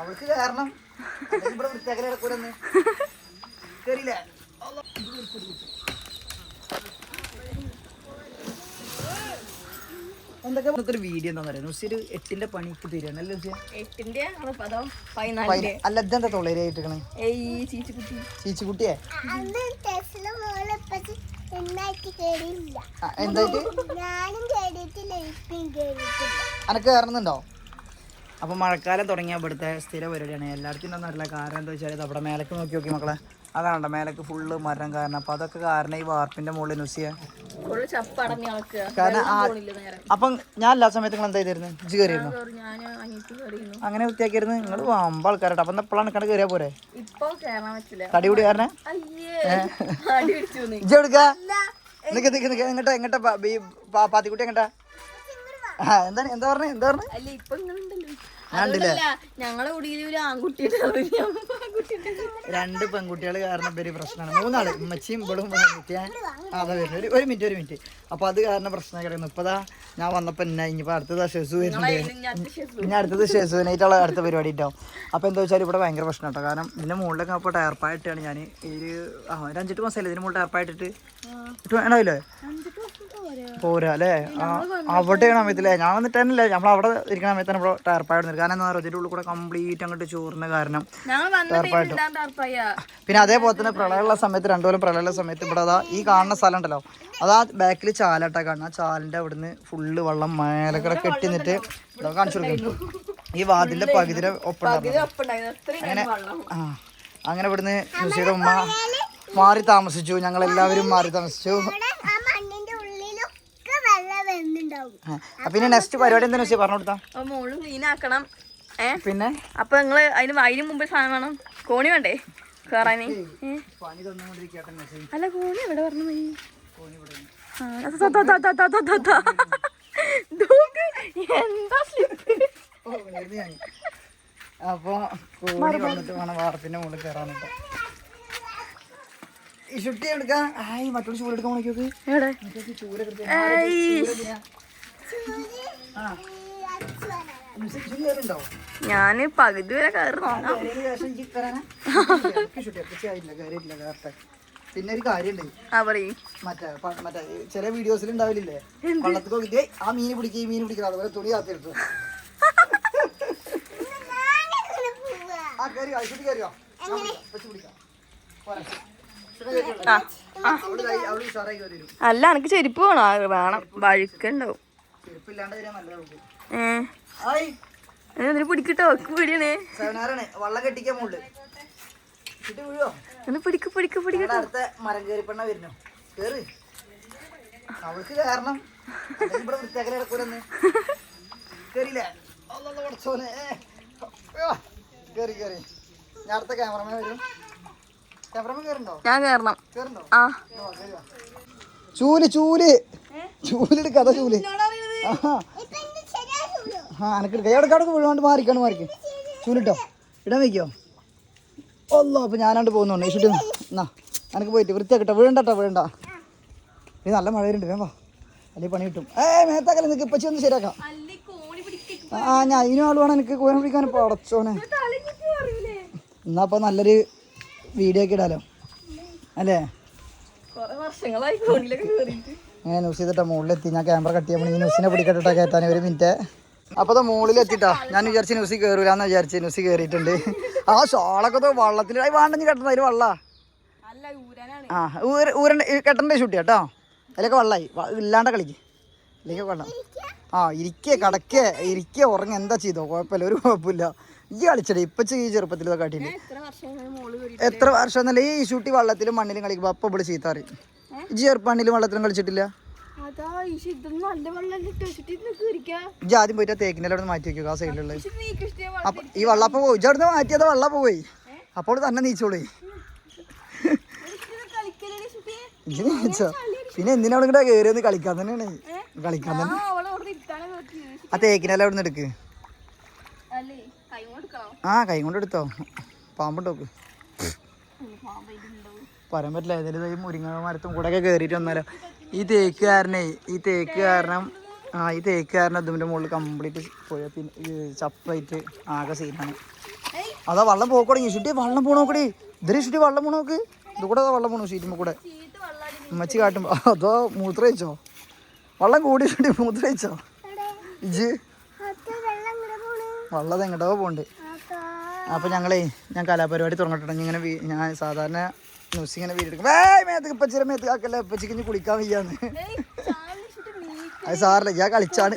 അവൾക്ക് കാരണം എന്തൊക്കെ ഒരു വീഡിയോ എന്താ പറയുക നുസിയൊരു എട്ടിന്റെ പണിക്ക് തരികയാണ് അല്ലേ എട്ടിന്റെ അല്ല എന്താ തൊള്ളേരായിട്ടിരിക്കണേ ചീച്ചുകുട്ടിയെ എന്തായിട്ട്? അനക്ക് കയറുന്നുണ്ടോ അപ്പൊ മഴക്കാലം തുടങ്ങിയ ഇവിടുത്തെ സ്ഥിര പരിപാടിയാണ്. എല്ലായിടത്തും ഒന്നും അറിയില്ല കാരണം എന്താ വെച്ചാൽ അവിടെ മേലേക്ക് നോക്കി നോക്കി മക്കളെ. അതാണോ മേലേക്ക് ഫുള്ള് മരം കാരണം. അപ്പൊ അതൊക്കെ കാരണം ഈ വാർപ്പിന്റെ മുകളിൽ നുസിയ. കാരണം അപ്പം ഞാൻ എല്ലാ സമയത്ത് നിങ്ങൾ എന്താ ചെയ്തിരുന്നു? ഇജ്ജ് കയറിയിരുന്നു അങ്ങനെ വൃത്തിയാക്കിയിരുന്നു? നിങ്ങൾ വമ്പ ആൾക്കാരട്ടോ. അപ്പൊ എപ്പോഴാണ് കണ്ട് കയറിയാ പോരെ? തടി കൂടി കാരണേ ഇജ്ജ് എടുക്ക നിക്ക് നിക്ക് നിക്ക്. എങ്ങട്ടാ എങ്ങട്ടാ പാത്തിക്കുട്ടി എങ്ങട്ടാ? എന്താണ് എന്താ പറഞ്ഞേ? എന്താ പറഞ്ഞേ? അല്ല ഇപ്പൊ ഞങ്ങളെ കുടിയിൽ ഒരു രണ്ട് പെൺകുട്ടികൾ കാരണം പേര് പ്രശ്നമാണ്. മൂന്നാൾ ഉമ്മച്ചിയും ഇവളും പെൺകുട്ടിയാ അതെ വരുന്നു ഒരു മിനിറ്റ് ഒരു മിനിറ്റ്. അപ്പൊ അത് കാരണം പ്രശ്നം കിടക്കുന്നു. ഇപ്പതാ ഞാൻ വന്നപ്പോ എന്നാ ഇനിയിപ്പോ അടുത്തത് ഷെസു വരുന്നുണ്ട്. ഇനി അടുത്തത് ഷെസുവിനായിട്ടുള്ള അടുത്ത പരിപാടി ഉണ്ടാവും. അപ്പൊ എന്താ വെച്ചാൽ ഇവിടെ ഭയങ്കര പ്രശ്നം കേട്ടോ. കാരണം ഇതിന്റെ മുകളിലൊക്കെ അപ്പൊ ടയർപ്പായിട്ടാണ് ഞാൻ ഈ ഒരു ഒരു അഞ്ചെട്ട് മാസമല്ലേ ഇതിന് മുകളിൽ ടയർപ്പായിട്ടിട്ട്? വേണമല്ലോ പോരാ? അല്ലേ? ആ, അവിടെയാണ് സമയത്തില്ലേ ഞാൻ തന്നെ നമ്മൾ അവിടെ ഇരിക്കുന്ന സമയത്ത് ഇവിടെ ടയർപ്പായിട്ട് നിൽക്കുക കാരണം എന്താ പറയുക ഇതിന്റെ ഉള്ളിൽ കൂടെ കംപ്ലീറ്റ് അങ്ങോട്ട് ചോറിന് കാരണം ഇടാൻ പിന്നെ അതേപോലെ തന്നെ പ്രളയമുള്ള സമയത്ത് രണ്ടുപോലും പ്രളയമുള്ള സമയത്ത് ഇവിടെ അതാ ഈ കാണുന്ന സ്ഥലം ഉണ്ടല്ലോ. അതാ ബാക്കിൽ ചാലാട്ടാ കാണുന്ന. ആ ചാലിന്റെ അവിടുന്ന് ഫുള്ള് വെള്ളം മേലക്കട കെട്ടി നിന്നിട്ട് കാണിച്ചു കൊടുക്കും. ഈ വാതിലിന്റെ പകുതിയുടെ ഒപ്പം അങ്ങനെ ആ അങ്ങനെ ഇവിടുന്ന് നുസിയുടെ ഉമ്മ മാറി താമസിച്ചു. ഞങ്ങൾ എല്ലാവരും മാറി താമസിച്ചു. പിന്നെ നെക്സ്റ്റ് പരിപാടി എന്താ വെച്ചാൽ പറഞ്ഞു കൊടുത്താ. മോൾ ക്ലീനാക്കണം പിന്നെ? അപ്പൊ നിങ്ങൾ അതിന് അതിന് മുമ്പ് സാധനം വേണം. കോണി വേണ്ടേ? കേറാന്? അല്ല കോണി എവിടെ പറഞ്ഞു മതി എന്താ സ്ലിപ്പ് അപ്പോ കോണി ചുട്ടി എടുക്കാം ആയി മറ്റുള്ള ചൂലെടുക്കാൻ നോക്കിയോക്ക്. ചൂലെടുക്കാം ഞാൻ പകുതി വരെ കയറി നോക്കാം. കാര്യണ്ട് ആ കാര്യമുണ്ട് മറ്റേ മറ്റേ ചില വീഡിയോസിൽ ഉണ്ടാവില്ലേ? വള്ളത്തിൽ ആ മീൻ പിടിക്കുക ഈ മീൻ പിടിക്കുക അതുപോലെ തുണി കാത്തിരുത്തു ആ അല്ല എനിക്ക് ചെരുപ്പ് വേണം? വേണം. വഴുക്കുണ്ടാവും. ഏഹ് പിടിക്കട്ടോ? പിടിയണേ. വള്ളം കെട്ടിക്കാൻ മുകളിൽ പിടിക്ക് പിടിക്ക് പിടിക്കട്ടെ അടുത്ത മരം പെണ്ണ വരുന്നു. കേറി. അവൾക്ക് കാരണം ഇവിടെ വൃത്തിയാക്കൽ ഇറക്കൂലെന്ന് കേറിയില്ലേ? കുറച്ചോനെ കേറി കേറി. ഞാൻ അടുത്ത ക്യാമറമാൻ വരും. ക്യാമറമാൻ കേറുണ്ടോ ഞാൻ കേറണം. കേറണ്ടോ ആ. ചൂൽ ചൂൽ. ചൂലെടുക്കാതെ ചൂൽ. ഇപ്പൊ ആ എനക്ക് എടുക്കാം എവിടെ കടക്ക് വീഴാണ്ട് മാറിക്കാണ് മാറിക്ക്. ചൂലിട്ടോ ഇടാൻ വയ്ക്കോ? ഒല്ലോ അപ്പൊ ഞാനാണ്ട് പോകുന്നുണ്ട് ഇഷ്ടം എന്നാ അനക്ക് പോയിട്ട് വൃത്തിയാക്കട്ടെ. വീഴണ്ടട്ടോ വീഴണ്ട. ഇത് നല്ല മഴ വരുന്നുണ്ട് വേമ്പോ അല്ലെങ്കിൽ പണി കിട്ടും. ഏ മേത്താക്കല നിനക്ക് ഇപ്പച്ചി ഒന്ന് ശരിയാക്കാം ആ ഞാൻ ഇതിനും ആൾ വേണം എനിക്ക് കോഴി പിടിക്കാൻ ഇപ്പോൾ അടച്ചോനെ എന്നാ അപ്പൊ നല്ലൊരു വീഡിയോ ഒക്കെ ഇടാലോ. അല്ലേ? കൊറേ വർഷങ്ങളായി കയറിയിട്ട് ഞാൻ ന്യൂസ് ചെയ്തിട്ട് മുകളിലെത്തി. ഞാൻ ക്യാമറ കട്ട് ചെയ്യാൻ ഈ ന്യൂസിനെ പിടിക്കട്ടെ കയറ്റാൻ ഒരു മിനിറ്റ് അപ്പോൾ അത് മുകളിലെത്തിട്ടാ. ഞാൻ വിചാരിച്ച് ന്യൂസിൽ കയറൂലെന്ന് വിചാരിച്ച് ന്യൂസ് കയറിയിട്ടുണ്ട് ആ ഷോളൊക്കെ വള്ളത്തിൽ വേണ്ടെങ്കിൽ കെട്ടണം അതിൽ വള്ള. ആ ഊര ഊരണ്ട കെട്ടണ്ട ഷൂട്ടി കേട്ടോ അതിലൊക്കെ വള്ളായി. ഇല്ലാണ്ട കളിക്ക്. അല്ലെങ്കിൽ വെള്ളം ആ ഇരിക്കേ കടക്കേ ഇരിക്കേ ഉറങ്ങ. എന്താ ചെയ്തോ? കുഴപ്പമില്ല ഒരു കുഴപ്പമില്ല. ഈ കളിച്ചടേ ഇപ്പൊ ഈ ചെറുപ്പത്തിൽ ഇതൊക്കെ കാട്ടിയില്ലേ എത്ര വർഷം എന്നല്ല ഈ ഷൂട്ടി വള്ളത്തിലും മണ്ണിലും കളിക്കുമ്പോൾ അപ്പം ഇവിടെ ചീത്ത ഇജ്ജ് ചെറുപ്പാണ്ടിലും വെള്ളത്തിലും കളിച്ചിട്ടില്ല? ഇജ്ജ് ആദ്യം പോയിട്ട് തേക്കിന്റെ അവിടെ മാറ്റി വെക്കുക ആ സൈഡിലുള്ള. ഈ വെള്ളം അപ്പൊ പോയി. ഇജ്ജ് മാറ്റിയത് വെള്ളം പോയി? അപ്പോൾ തന്നെ നീച്ചോളൂ. പിന്നെ എന്തിനാ അവിടെ ഇങ്ങോട്ട് കളിക്കാൻ തന്നെയാണ്? കളിക്കാൻ തന്നെ. ആ തേക്കിനെല്ലാം അവിടെ നിന്ന് എടുക്ക്. ആ കൈ കൊണ്ട് എടുത്തോ. പാമ്പുണ്ടോക്ക് പറയാൻ പറ്റില്ല. ഏതായാലും ഈ മുരിങ്ങ മരത്തും കൂടെ ഒക്കെ കയറിയിട്ട് വന്നാലോ. ഈ തേക്ക് കാരനേ ഈ തേക്ക് കാരണം ആ ഈ തേക്ക് കാരണം ഇതിന്റെ മുകളിൽ കംപ്ലീറ്റ് പോയ പിന്നെ ചപ്പായിട്ട് ആകെ സീനാണ് അതാ വള്ളം പോക്കോടെ ഷുട്ടി വെള്ളം പോണോക്കടി ഇതൊരു ഷുട്ടി വെള്ളം പോണോക്ക് ഇത് കൂടെ അതാ വെള്ളം പോണു ഷീറ്റുമ്പോ കൂടെ. ഉമ്മച്ചി കാട്ടുമ്പോ അതോ മൂത്ര വെച്ചോ വെള്ളം കൂടി ഷുട്ടി മൂത്ര വെച്ചോ ഇജ് അത് വെള്ളം ഇങ്ങനെ പോണ് വെള്ളം എങ്ങോട്ടോ പോണ്ട് അപ്പോൾ അപ്പൊ ഞങ്ങളേ ഞാൻ കലാപരിപാടി തുടങ്ങിട്ടുണ്ടെങ്കിൽ ഇങ്ങനെ ഞാൻ സാധാരണ ന്യൂസ് ഇങ്ങനെ വീടെടുക്കും ഏയ് മേത്ത് ഇപ്പച്ചിരെ മേത്ത് കാക്കല്ലേ ഇപ്പച്ചിക്ക് കുളിക്കാൻ വയ്യാന്ന്. അത് സാറില്ല ഞാൻ കളിച്ചാണ്.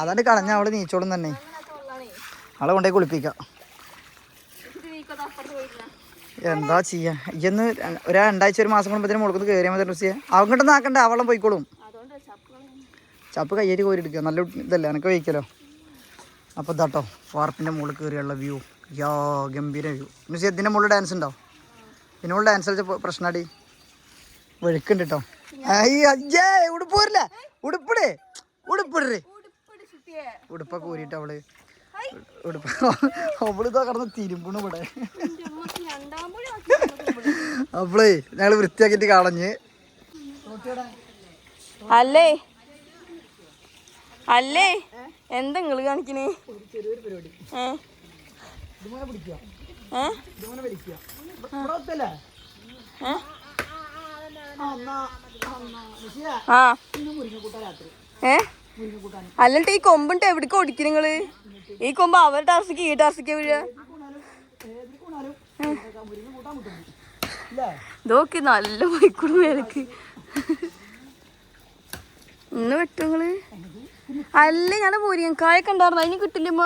അതാണ്ട് കളഞ്ഞ അവൾ നീച്ചോളും തന്നെ. അവളെ കൊണ്ടേ കുളിപ്പിക്കാം. എന്താ ചെയ്യാ? ഇന്ന് ഒരു രണ്ടാഴ്ച ഒരു മാസം കൂടുമ്പോഴത്തേനും മുളക്കത്ത് കയറിയാൽ മതി റുസിയെ അവങ്ങോട്ടൊന്നും ആക്കണ്ട അവളം പോയിക്കോളും. ചപ്പ് കയ്യേരി കോരി എടുക്കുക നല്ല ഇതല്ലേ എനക്ക് വയ്ക്കലോ. അപ്പോൾ ഇതാട്ടോ വാർപ്പിന്റെ മുകളിൽ കയറിയുള്ള വ്യൂ. യാ ഗംഭീര വ്യൂ. നുസി ഇതിന്റെ മുകളിൽ ഡാൻസ് ഉണ്ടോ? മുകളിൽ ഡാൻസ് കളിച്ച പ്രശ്നമാടി വെഴുക്കുണ്ട് കേട്ടോ അയ്യേ ഉടുപ്പോരില്ല? ഉടുപ്പിടേ ഉടുപ്പിടേ. ഉടുപ്പൊക്കെ ഊരിയിട്ട് അവൾ. ഉടുപ്പ് അവളിതാ കടന്ന് തിരുമ്പണു ഇവിടെ. അവളേ ഞങ്ങൾ വൃത്തിയാക്കിയിട്ട് കളഞ്ഞ് അല്ലേ? അല്ലേ? എന്താ നിങ്ങൾ കാണിക്കണേ? ഏ? ആ ഏ? അല്ലട്ട് ഈ കൊമ്പിട്ട് എവിടേക്ക് ഓടിക്കും നിങ്ങൾ? ഈ കൊമ്പ് അവരുടെ ടാസ്ക്ക് ഈ ടാസ്ക്ക് വീഴുക ഇതൊക്കെ നല്ല പോയിക്കൂടും മേലക്ക്. ഇന്ന് വെട്ടുങ്ങൾ അല്ല ഞാൻ കായൊക്കെ ഉണ്ടായിരുന്നു. അതിന് കിട്ടില്ലമ്മ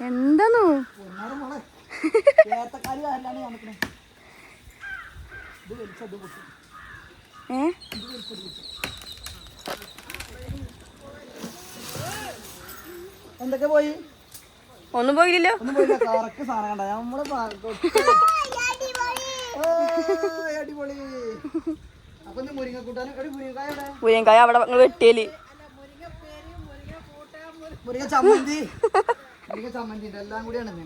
എന്താന്നോ ഏ? എന്തൊക്കെ പോയി? ഒന്നും പോയില്ലല്ലോ. ഒന്നും പോയില്ല. കറക്റ്റ് സാധനം കണ്ട നമ്മൾ അടിപൊളി. അപ്പൊ മുരിങ്ങക്കായ അവിടെ വെട്ടിയൽ. മുരിങ്ങ ചമ്മന്തി. കൂടിയാണ് അല്ലേ?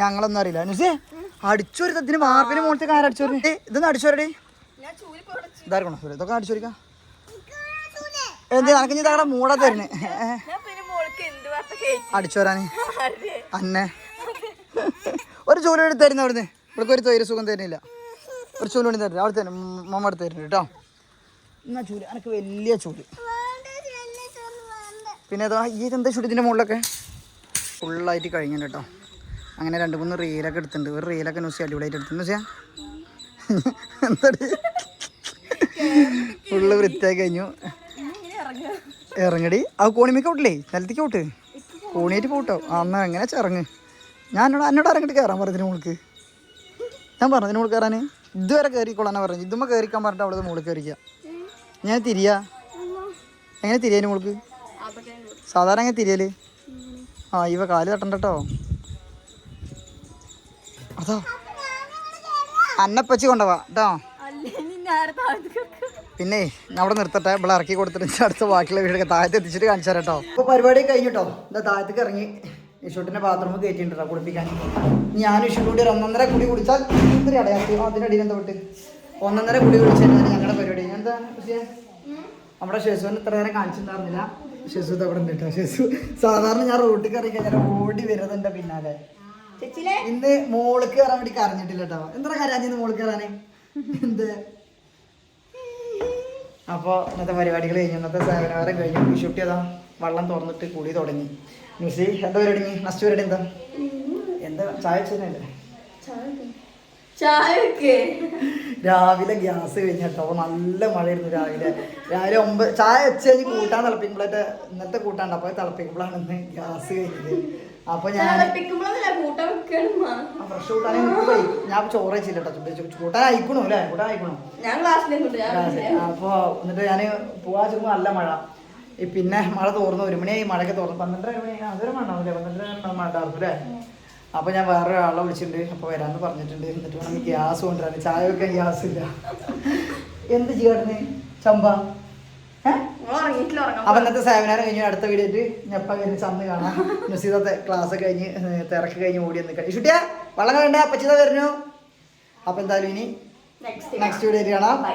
ഞങ്ങളൊന്നും അറിയില്ല. നുസേ അടിച്ചോരി തത്തിന് വാർപ്പിന് മുകളിലേക്ക് ആരും അടിച്ചോരി. ഇതൊന്ന് അടിച്ചോരടി. ഇതാർക്കണോ? സോറി ഇതൊക്കെ അടിച്ചോരിക്കാം. എന്ത്? നടക്ക് ഇനി മൂടാ തരുന്നേ. അടിച്ചോരാന്. അന്നെ. ഒരു ജോലി എടുത്ത് തരുന്ന അവിടുന്ന്. ഇവിടേക്ക് ഒരു തൊഴിൽ സുഖം തരുന്നില്ല. ഒരു ചൂൽ വേണ്ടി തരുന്നത് അവിടെ മമ്മ അടുത്ത് തരുന്നുണ്ട് കേട്ടോ. എന്നാ ചൂൽ? എനിക്ക് വലിയ ചൂൽ. പിന്നെ അതാ ഈ എന്താ ചൂട് ഇതിന്റെ മുകളിലൊക്കെ? ഫുള്ളായിട്ട് കഴിഞ്ഞു കേട്ടോ. അങ്ങനെ രണ്ട് മൂന്ന് റീലൊക്കെ എടുത്തിട്ടുണ്ട്. ഒരു റീലൊക്കെ ന്യൂസ് അടിപൊളിയായിട്ട് എടുത്തു ന്യൂസിയാ എന്താടി? ഫുള്ള് വൃത്തിയായി കഴിഞ്ഞു. ഇറങ്ങടി. ആ കോണിമേക്ക് ഔട്ടില്ലേ? നിലത്തേക്ക് ഔട്ട്. കോണിയായിട്ട് പോട്ടോ. അന്ന് എങ്ങനെ ചിറങ്ങ് ഞാൻ എന്നോട് എന്നോട് ഇറങ്ങിട്ട് കയറാൻ പറഞ്ഞതിന് മോൾക്ക് ഞാൻ പറഞ്ഞതിന് മോൾക്ക് കയറാൻ ഇതുവരെ കയറിക്കോളാനാ പറഞ്ഞു ഇതുമ്മ കയറിക്കാൻ പറഞ്ഞിട്ട് അവളത് മുകളിൽ കയറിക്കുക ഞാൻ തിരിയാ? എങ്ങനെ തിരിയാനും മുകൾക്ക് സാധാരണ എങ്ങനെ തിരിയൽ? ആ ഇവ കാൽ തട്ടണ്ട അതോ? അന്നപ്പച്ചി കൊണ്ടുപോവാ കേട്ടോ? പിന്നെ അവിടെ നിർത്തട്ടെ. ഇവിടെ ഇറക്കി കൊടുത്തിട്ട് അടുത്ത ബാക്കിയുള്ള വീടൊക്കെ താഴത്ത് എത്തിച്ചിട്ട് കാണിച്ചു തരാം കേട്ടോ. ഇപ്പോൾ പരിപാടി കഴിഞ്ഞിട്ടോ? എന്താ താഴത്തേക്ക് ഇറങ്ങി. ഇഷൂട്ടിന്റെ ബാത്റൂമിൽ കയറ്റിട്ടുണ്ടോ കുടിപ്പിക്കാൻ ഞാൻ ഇഷൂട്ടി ഒരു ഒന്നൊന്നര കുടി കുടിച്ചാൽ ഇത്തിരി അടയാത്തി അതിനടിയിൽ എന്താ വിട്ട് ഒന്നൊന്നര കുടി കുടിച്ചു കഴിഞ്ഞാൽ ഞങ്ങളുടെ പരിപാടി. എന്താ പക്ഷേ നമ്മുടെ ഷെസുവിന് ഇത്ര നേരം കാണിച്ചിട്ടുണ്ടായിരുന്നില്ല. ഷെസു അവിടെ ഉണ്ട് കേട്ടോ ഷെസു സാധാരണ ഞാൻ റോട്ടിൽ കയറി കഴിഞ്ഞാൽ ഓടി വരുന്നത് എന്റെ പിന്നാലെ ഇന്ന് മോൾക്ക് കയറാൻ വേണ്ടി കരഞ്ഞിട്ടില്ല കേട്ടോ. എന്താ കരാഞ്ഞിന്ന് മോൾക്ക് കയറാനേ? എന്ത്? അപ്പോൾ ഇന്നത്തെ പരിപാടികൾ കഴിഞ്ഞു. ഇന്നത്തെ സേവനവാരം കഴിഞ്ഞു. വിഷുട്ടി അതാ വള്ളം തുറന്നിട്ട് കൂടി തുടങ്ങി. മിസ്സി എന്താ പരിപാടി നെക്സ്റ്റ് പരിപാടി എന്താ? എന്താ? ചായ വെച്ചതല്ലേ രാവിലെ ഗ്യാസ് കഴിഞ്ഞ കേട്ടോ അപ്പോൾ നല്ല മഴയായിരുന്നു രാവിലെ. രാവിലെ ഒമ്പത് ചായ വെച്ച് കഴിഞ്ഞ് കൂട്ടാൻ തിളപ്പിക്കുമ്പോഴത്തെ ഇന്നത്തെ കൂട്ടാണ്ട്. അപ്പോൾ തിളപ്പിക്കുമ്പോഴാണ് ഇന്ന് ഗ്യാസ് കഴിഞ്ഞത്. ഞാൻ ഫ്രഷ് കൂട്ടാൻ ഞാൻ ചോറ് വെച്ചില്ല കേട്ടോ. കൂട്ടാൻ അയക്കണോ അല്ലേ? കൂട്ടാൻ അയക്കണോ? ഞാൻ അപ്പോൾ എന്നിട്ട് ഞാൻ പോവാ ചെല്ലുമ്പോൾ നല്ല മഴ. പിന്നെ മഴ തോർന്നു. ഒരു മണിയായി മഴയൊക്കെ തോർന്നു. പന്ത്രണ്ടര മണി. അതൊരു മഴ ഉണ്ടാവില്ലേ പന്ത്രണ്ടര മഴ ഉണ്ടായിരുന്നു അല്ലേ? അപ്പോൾ ഞാൻ വേറെ ഒരാളെ വിളിച്ചിട്ടുണ്ട്. അപ്പൊ വരാന്ന് പറഞ്ഞിട്ടുണ്ട്. എന്നിട്ട് വേണം ഗ്യാസ് കൊണ്ടുവരാൻ. ചായ വെക്കാൻ ഗ്യാസ് ഇല്ല. എന്ത് ചെയ്യാട്ടെ ചമ്പ? അപ്പം ഇന്നത്തെ സെമിനാർ കഴിഞ്ഞു അടുത്ത വീഡിയോയിട്ട് ഞപ്പ കഴിഞ്ഞ് ചന്ന് കാണാം. നസീദത്തെ ക്ലാസ് കഴിഞ്ഞ് തിരക്ക് കഴിഞ്ഞ് ഓടി നിൽക്കാം ഇഷുട്ടിയാ വള്ളം കണ്ട പച്ചിത വരുന്നു. അപ്പൊ എന്തായാലും ഇനി നെക്സ്റ്റ് നെക്സ്റ്റ് വീഡിയോ കാണാം. ബൈ